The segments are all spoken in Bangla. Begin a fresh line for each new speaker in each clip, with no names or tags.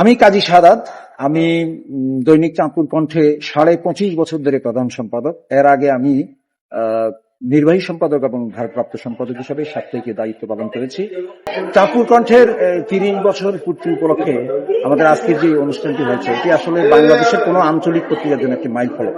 আমি কাজী সাদাত, আমি দৈনিক চাঁদপুর কণ্ঠে সাড়ে পঁচিশ বছর ধরে প্রধান সম্পাদক। এর আগে আমি নির্বাহী সম্পাদক এবং ভারপ্রাপ্ত সম্পাদক হিসেবে সাপ্তাহিক দায়িত্ব পালন করেছি। চাঁদপুর কণ্ঠের তিরিশ বছর পূর্তি উপলক্ষে আমাদের আজকের যে অনুষ্ঠানটি হয়েছে, এটি আসলে বাংলাদেশের কোনো আঞ্চলিক পত্রিকার জন্য একটি মাইল ফলক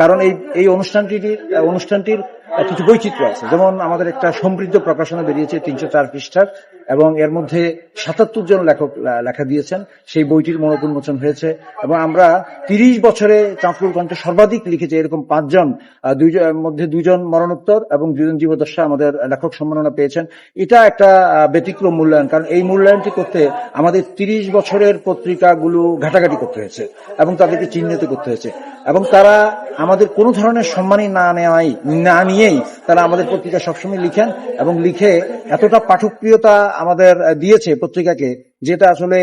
কারণ এই এই অনুষ্ঠানটির অনুষ্ঠানটির কিছু বৈচিত্র্য আছে। যেমন আমাদের একটা সমৃদ্ধ প্রকাশনা বেরিয়েছে তিনশো চার পৃষ্ঠার এবং এর মধ্যে সাতাত্তর জন লেখক, লেখা দিয়েছেন। সেই বইটির মনোপুন্মোচন হয়েছে এবং আমরা তিরিশ বছরে চাঁদপুর কণ্ঠে সর্বাধিক লিখেছে। এরকম পাঁচজন দুইজন মধ্যে দুইজন মরণোত্তর এবং দুজন জীবদশা আমাদের লেখক সম্মাননা পেয়েছেন। এটা একটা ব্যতিক্রম মূল্যায়ন, কারণ এই মূল্যায়নটি করতে আমাদের তিরিশ বছরের পত্রিকাগুলো ঘাটাঘাটি করতে হয়েছে এবং তাদেরকে চিহ্নিত করতে হয়েছে। এবং তারা আমাদের কোনো ধরনের সম্মানই না নেওয়াই, না নিয়েই তারা আমাদের পত্রিকা সবসময় লিখেন এবং লিখে এতটা পাঠকপ্রিয়তা আমাদের দিয়েছে পত্রিকাকে, যেটা আসলে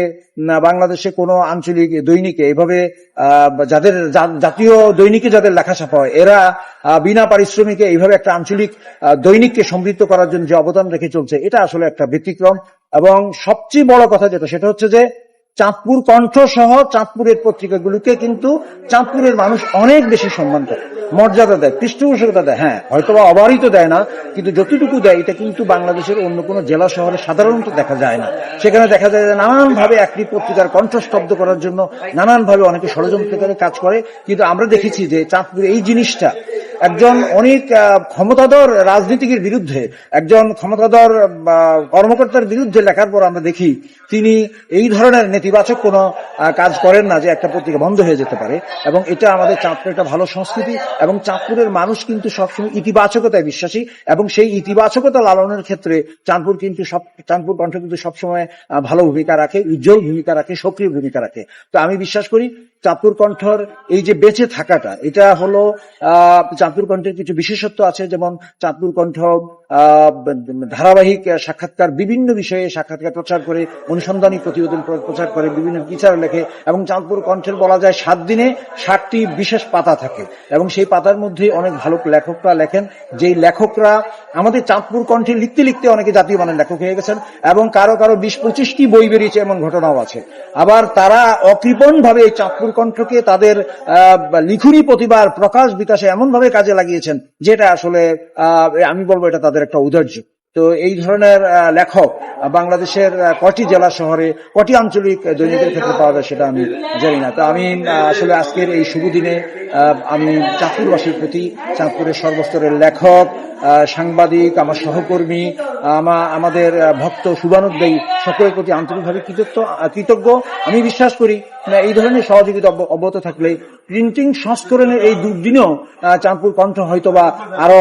বাংলাদেশে কোনো আঞ্চলিক দৈনিকে এভাবে যাদের জাতীয় দৈনিকে যাদের লেখা ছাপা হয়, এরা বিনা পারিশ্রমিকে এইভাবে একটা আঞ্চলিক দৈনিককে সমৃদ্ধ করার জন্য যে অবদান রেখে চলছে, এটা আসলে একটা ব্যতিক্রম এবং সবচেয়ে বড় কথা যেটা, সেটা হচ্ছে যে চাঁদপুর কণ্ঠ সহ চাঁদপুরের পত্রিকাগুলোকে কিন্তু চাঁদপুরের মানুষ অনেক বেশি সম্মান করে। মর্যাদা দেয়, পৃষ্ঠপোষকতা দেয় হ্যাঁ হয়তো হয়তোবা অবারিত দেয় না, কিন্তু যতটুকু দেয়, এটা কিন্তু বাংলাদেশের অন্য কোনো জেলা শহরে সাধারণত দেখা যায় না। সেখানে দেখা যায় যে নানান ভাবে একটি পত্রিকার কণ্ঠ স্তব্ধ করার জন্য নানানভাবে অনেকে ষড়যন্ত্রকারী কাজ করে, কিন্তু আমরা দেখেছি যে চাঁদপুর এই জিনিসটা একজন অনেক ক্ষমতাধর রাজনীতিকের বিরুদ্ধে, একজন ক্ষমতাধর কর্মকর্তার বিরুদ্ধে লেখার পর আমরা দেখি তিনি এই ধরনের নেতিবাচক কোনো কাজ করেন না যে একটা পত্রিকা বন্ধ হয়ে যেতে পারে। এবং এটা আমাদের চাঁদপুরের একটা ভালো সংস্কৃতি এবং চাঁদপুরের মানুষ কিন্তু সবসময় ইতিবাচকতায় বিশ্বাসী এবং সেই ইতিবাচকতা লালনের ক্ষেত্রে চাঁদপুর কিন্তু সব, চাঁদপুর কণ্ঠ কিন্তু সবসময় ভালো ভূমিকা রাখে, উজ্জ্বল ভূমিকা রাখে, সক্রিয় ভূমিকা রাখে। তো আমি বিশ্বাস করি চাঁদপুর কণ্ঠর এই যে বেঁচে থাকাটা, এটা হলো চাঁদপুর কণ্ঠের কিছু বিশেষত্ব আছে, যেমন চাঁদপুর কণ্ঠ ধারাবাহিক সাক্ষাৎকার, বিভিন্ন বিষয়ে সাক্ষাৎকার প্রচার করে, অনুসন্ধানী প্রতিবেদন প্রচার করে, বিভিন্ন বিচার লেখে, এবং চাঁদপুর কণ্ঠের বলা যায় সাত দিনে ষাটটি বিশেষ পাতা থাকে, এবং সেই পাতার মধ্যে অনেক ভালো লেখকরা লেখেন, যেই লেখকরা আমাদের চাঁদপুর কণ্ঠে লিখতে লিখতে অনেকে জাতীয় মানের লেখক হয়ে গেছেন, এবং কারও কারও বিশ পঁচিশটি বই বেরিয়েছে এমন ঘটনাও আছে। আবার তারা অকৃপণ ভাবে এই চাঁদপুর কণ্ঠকে তাদের লিখুনি প্রতিভার প্রকাশ বিকাশে এমন ভাবে কাজে লাগিয়েছেন, যেটা আসলে আমি বলব এটা তাদের একটা ঔদার্য তো এই ধরনের লেখক বাংলাদেশের কটি জেলা শহরে কটি আঞ্চলিক দৈনিকের ক্ষেত্রে পাওয়া যায় সেটা আমি জানি না। তো আমি আসলে আজকের এই শুভ দিনে আমি চাঁদপুরবাসীর প্রতি, চাঁদপুরের সর্বস্তরের লেখক সাংবাদিক, আমার সহকর্মী, আমা, আমাদের ভক্ত শুভানুদ্দায়ী সকলের প্রতি আন্তরিকভাবে কৃতজ্ঞ কৃতজ্ঞ। আমি বিশ্বাস করি না, এই ধরনের সহযোগিতা অব্যাহত থাকলে প্রিন্টিং সংস্করণের এই দুর্দিনেও চাঁদপুর কণ্ঠ হয়তোবা আরও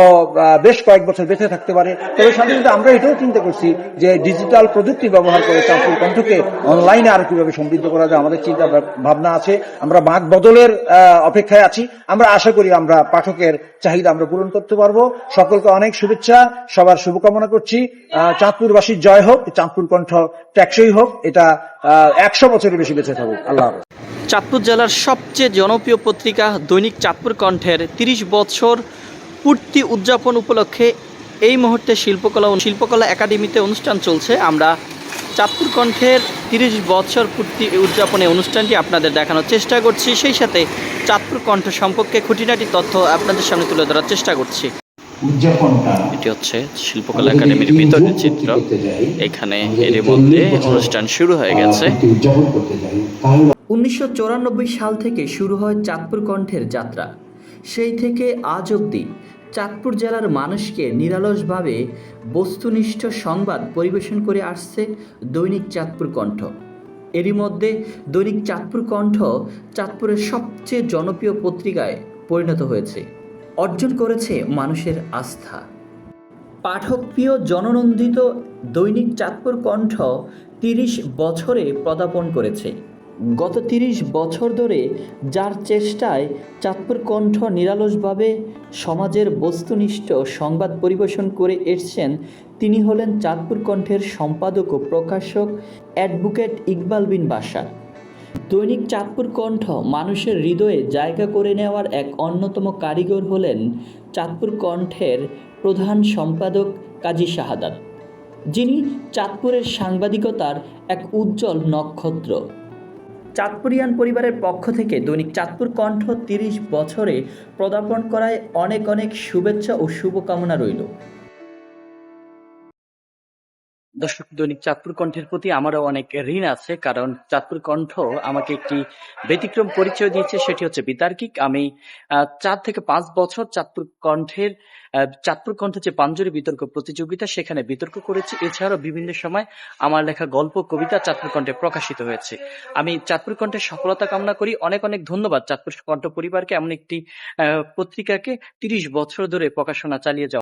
বেশ কয়েক বছর বেঁচে থাকতে পারে। তবে সাথে আমরা এটাও চিন্তা করছি যে ডিজিটাল প্রযুক্তি ব্যবহার করে চাঁদপুর কণ্ঠকে অনলাইনে আরও কীভাবে সমৃদ্ধ করা যায়, আমাদের চিন্তা ভাবনা আছে। আমরা বাঁক বদলের অপেক্ষায় আছি। আমরা আশা করি আমরা পাঠকের চাহিদা আমরা পূরণ করতে পারব। সকলকে অনেক শুভেচ্ছা, সবার শুভকামনা করছি। চাঁদপুরবাসীর জয় হোক, চাঁদপুর কণ্ঠ ট্যাক্সই হোক, এটা একশো বছরের বেশি বেঁচে থাকুক। আল্লাহ
চাঁদপুর জেলার সবচেয়ে জনপ্রিয় পত্রিকা দৈনিক চাঁদপুর কণ্ঠের তিরিশ বছর পূর্তি উদযাপন উপলক্ষে এই মুহূর্তে শিল্পকলা শিল্পকলা একাডেমিতে অনুষ্ঠান চলছে। আমরা চাঁদপুর কণ্ঠের তিরিশ বছর পূর্তি উদযাপনে অনুষ্ঠানটি আপনাদের দেখানোর চেষ্টা করছি। সেই সাথে চাঁদপুর কণ্ঠ সম্পর্কে খুঁটিনাটি তথ্য আপনাদের সামনে তুলে ধরার চেষ্টা করছি।
উদযাপনটা
এটি হচ্ছে শিল্পকলা একাডেমির ভিতরের চিত্র। এখানে এর মধ্যে অনুষ্ঠান শুরু হয়ে গেছে।
উদযাপন করতে যাই
উনিশশো সাল থেকে শুরু হয় চাঁদপুর কণ্ঠের যাত্রা। সেই থেকে আজ অবধি চাঁদপুর জেলার মানুষকে নিরালসভাবে বস্তুনিষ্ঠ সংবাদ পরিবেশন করে আসছে দৈনিক চাঁদপুর কণ্ঠ। এরই মধ্যে দৈনিক চাঁদপুর কণ্ঠ চাঁদপুরের সবচেয়ে জনপ্রিয় পত্রিকায় পরিণত হয়েছে। অর্জন করেছে মানুষের আস্থা। পাঠকপ্রিয় জননন্দিত দৈনিক চাঁদপুর কণ্ঠ তিরিশ বছরে পদার্পণ করেছে। গত তিরিশ বছর ধরে যার চেষ্টায় চাঁদপুর কণ্ঠ নিরালসভাবে সমাজের বস্তুনিষ্ঠ সংবাদ পরিবেশন করে এসছেন, তিনি হলেন চাঁদপুর কণ্ঠের সম্পাদক ও প্রকাশক অ্যাডভোকেট ইকবাল বিন বাশা দৈনিক চাঁদপুর কণ্ঠ মানুষের হৃদয়ে জায়গা করে নেওয়ার এক অন্যতম কারিগর হলেন চাঁদপুর কণ্ঠের প্রধান সম্পাদক কাজী শাহাদাত। যিনি চাঁদপুরের সাংবাদিকতার এক উজ্জ্বল নক্ষত্র। চাঁদপুরিয়ান পরিবারের পক্ষ থেকে দৈনিক চাঁদপুর কণ্ঠ তিরিশ বছরে পদার্পণ করায় অনেক অনেক শুভেচ্ছা ও শুভকামনা রইল।
দর্শক দৈনিক চাঁদপুর কণ্ঠের প্রতি আমারও অনেক ঋণ আছে, কারণ চাঁদপুর কণ্ঠ আমাকে একটি ব্যতিক্রম পরিচয় দিয়েছে, সেটি হচ্ছে বিতার্কিক। আমি চার থেকে পাঁচ বছর চাঁদপুর কণ্ঠের চাঁদপুর কণ্ঠের যে পাঞ্জরি বিতর্ক প্রতিযোগিতা, সেখানে বিতর্ক করেছি। এছাড়াও বিভিন্ন সময় আমার লেখা গল্প, কবিতা চাঁদপুর কণ্ঠে প্রকাশিত হয়েছে। আমি চাঁদপুর কণ্ঠের সফলতা কামনা করি। অনেক অনেক ধন্যবাদ চাঁদপুর কণ্ঠ পরিবারকে। এমন একটি পত্রিকাকে তিরিশ বছর ধরে প্রকাশনা চালিয়ে যাওয়া